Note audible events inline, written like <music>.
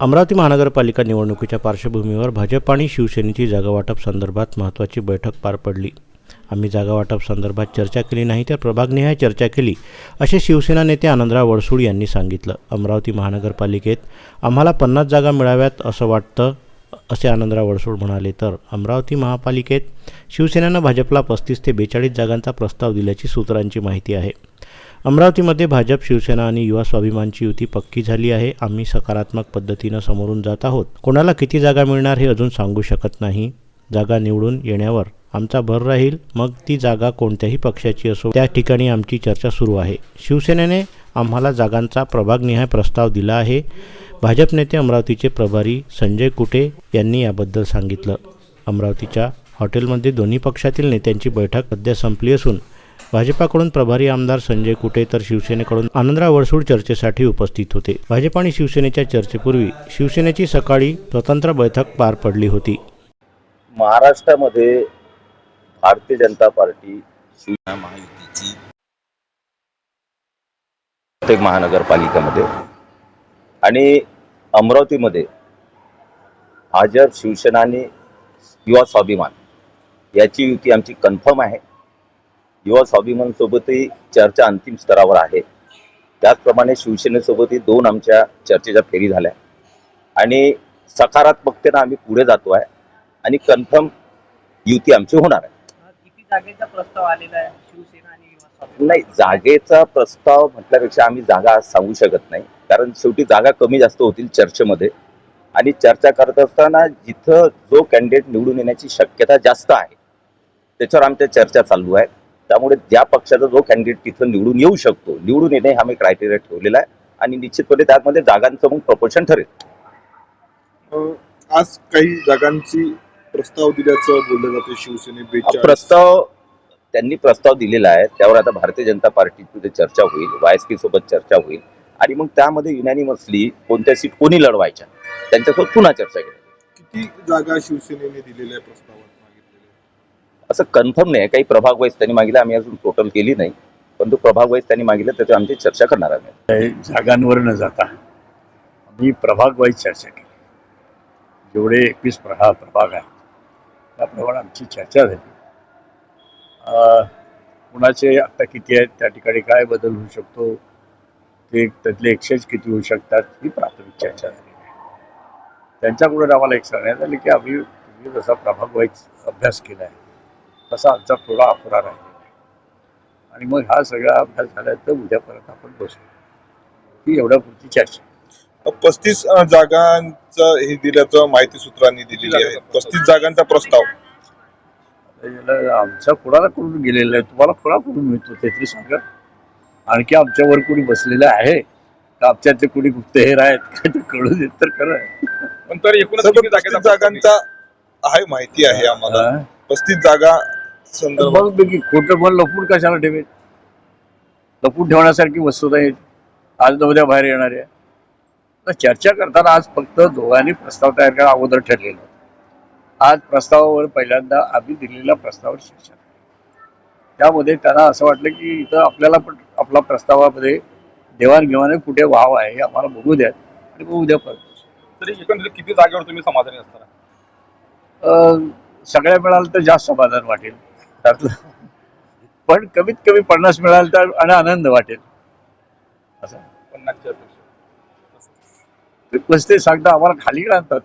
अमरावती महानगरपालिका निवडणुकीच्या पार्श्वभूमीवर भाजप आणि शिवसेनेची जागावाटप संदर्भात महत्त्वाची बैठक पार पडली. आम्ही जागावाटप संदर्भात चर्चा केली नाही तर प्रभागनिहाय चर्चा केली असे शिवसेना नेते आनंदराव वडसूळ यांनी सांगितलं. अमरावती महानगरपालिकेत आम्हाला पन्नास जागा मिळाव्यात असं वाटतं असे आनंदराव वडसूळ म्हणाले. तर अमरावती महापालिकेत शिवसेनेनं भाजपला पस्तीस ते बेचाळीस जागांचा प्रस्ताव दिल्याची सूत्रांची माहिती आहे. अमरावतीमध्ये भाजप शिवसेना आणि युवा स्वाभिमानची युती पक्की झाली आहे. आम्ही सकारात्मक पद्धतीनं समोरून जात आहोत. कोणाला किती जागा मिळणार हे अजून सांगू शकत नाही. जागा निवडून येण्यावर आमचा भर राहील. मग ती जागा कोणत्याही पक्षाची असो त्या ठिकाणी आमची चर्चा सुरू आहे. शिवसेनेने आम्हाला जागांचा प्रभागनिहाय प्रस्ताव दिला आहे. भाजप नेते अमरावतीचे प्रभारी संजय कुटे यांनी याबद्दल सांगितलं. अमरावतीच्या हॉटेलमध्ये दोन्ही पक्षातील नेत्यांची बैठक सध्या संपली असून भाजपाकडून प्रभारी आमदार संजय कुटे तर शिवसेनेकडून आनंदराव वडसूळ चर्चेसाठी उपस्थित होते. भाजप आणि शिवसेनेच्या चर्चेपूर्वी शिवसेनेची सकाळी स्वतंत्र बैठक पार पडली होती. महाराष्ट्रामध्ये भारतीय जनता पार्टी शिवसेना महायुतीची प्रत्येक महानगरपालिकेमध्ये आणि अमरावतीमध्ये भाजप शिवसेना आणि युवा स्वाभिमान याची युती आमची कन्फर्म आहे. युवा स्वाभिमान सोबतही चर्चा अंतिम स्तरावर आहे. त्याचप्रमाणे शिवसेनेसोबतही दोन आमच्या चर्चेच्या फेरी झाल्या. आणि सकारात्मकतेनं आम्ही पुढे जातो आहे आणि कन्फर्म युती आमची होणार आहे. किती जागेचा प्रस्ताव आलेला आहे शिवसेना आणि नाही जागेचा प्रस्ताव म्हटल्यापेक्षा आम्ही जागा सांगू शकत नाही. कारण शेवटी जागा कमी जास्त होतील चर्चेमध्ये. आणि चर्चा करत असताना जिथं जो कॅन्डिडेट निवडून येण्याची शक्यता जास्त आहे त्याच्यावर आमच्या चर्चा चालू आहे त्यामुळे ज्या पक्षाचा जो कॅन्डिडेट तिथं निवडून येऊ शकतो निवडून येणे हा आम्ही क्रायटेरिया ठेवलेला आहे आणि निश्चितपणे त्यामध्ये जागांचं मग प्रपोर्शन ठरेल. आज काही जागांची प्रस्ताव दिल्याचं बोललं जाते शिवसेने प्रस्ताव त्यांनी प्रस्ताव दिलेला आहे त्यावर आता भारतीय जनता पार्टीमध्ये चर्चा होईल वायएसपी सोबत चर्चा होईल आणि मग त्यामध्ये युनॅनिमसली कोणत्या सीट कोणी लढवायच्या त्यांच्यासोबत पुन्हा चर्चा केली. किती जागा शिवसेनेने दिलेल्या प्रस्तावात? असं कन्फर्म नाही. काही प्रभाग वाईज त्यांनी मागितलं आम्ही अजून टोटल केली नाही. परंतु प्रभाग वाईज त्यांनी मागितलं त्याची आमची चर्चा करणार आम्ही. जागांवर न जाता आम्ही प्रभाग वाईज चर्चा केली. जेवढे एकवीस प्रहा प्रभाग आहेत त्याप्रमाणे आमची चर्चा झाली. अं, कुणाचे आत्ता किती आहेत त्या ठिकाणी काय बदल होऊ शकतो ते त्यातले एक्सचेंज किती होऊ शकतात ही प्राथमिक चर्चा झाली. त्यांच्याकडून आम्हाला एक सांगण्यात आलं की आम्ही तुम्ही जसा प्रभाग वाईज अभ्यास केला आहे तसा आमचा थोडा अपुरा राहिलेला आहे. आणि मग हा सगळा अभ्यास झाल्यानंतर उद्यापर्यंत आपण बसू. ही एवढ्या पुरती चर्चा. पस्तीस जागांचं हे दिल्याचं माहिती सूत्रांनी दिलेली आहे. पस्तीस जागांचा प्रस्ताव. याला आमचा कोणाला करून गेलेला आहे. तुम्हाला कोणाकडून मिळतो ते तरी सांगा. आणखी आमच्यावर कोणी बसलेलं आहे? का आमच्यातले कोणी गुप्तहेर आहेत? <laughs> काय ते कळू देत तर खरं पण तर पस्तीस जागेचा आहे माहिती आहे आम्हाला. हा? पस्तीस जागा संदर्भात बघी खोटं पण लपून कशाला ठेवेल? लपून ठेवण्यासारखी वस्तू नाही. आज न उद्या बाहेर येणार आहे. तर चर्चा करताना आज फक्त दोघांनी प्रस्ताव तयार करा अगोदर ठरलेलं. आज प्रस्तावावर पहिल्यांदा आम्ही दिलेल्या प्रस्तावावर चर्चा. त्यामध्ये त्यांना असं वाटलं की इथं आपल्याला पण आपला प्रस्तावामध्ये देवाणघेवाण कुठे व्हाव आहे हे आम्हाला बघू द्या आणि बघू द्या परत तरी एकंदरीत किती जागेवर तुम्ही समाधानी असणार अं, सगळ्या मिळालं तर जास्त समाधान वाटेल. त्यातलं पण कमीत कमी पन्नास मिळालं तर आणि आनंद वाटेल. असं. पन्नासच्या पस्तीस सांगता आम्हाला खाली आणतात.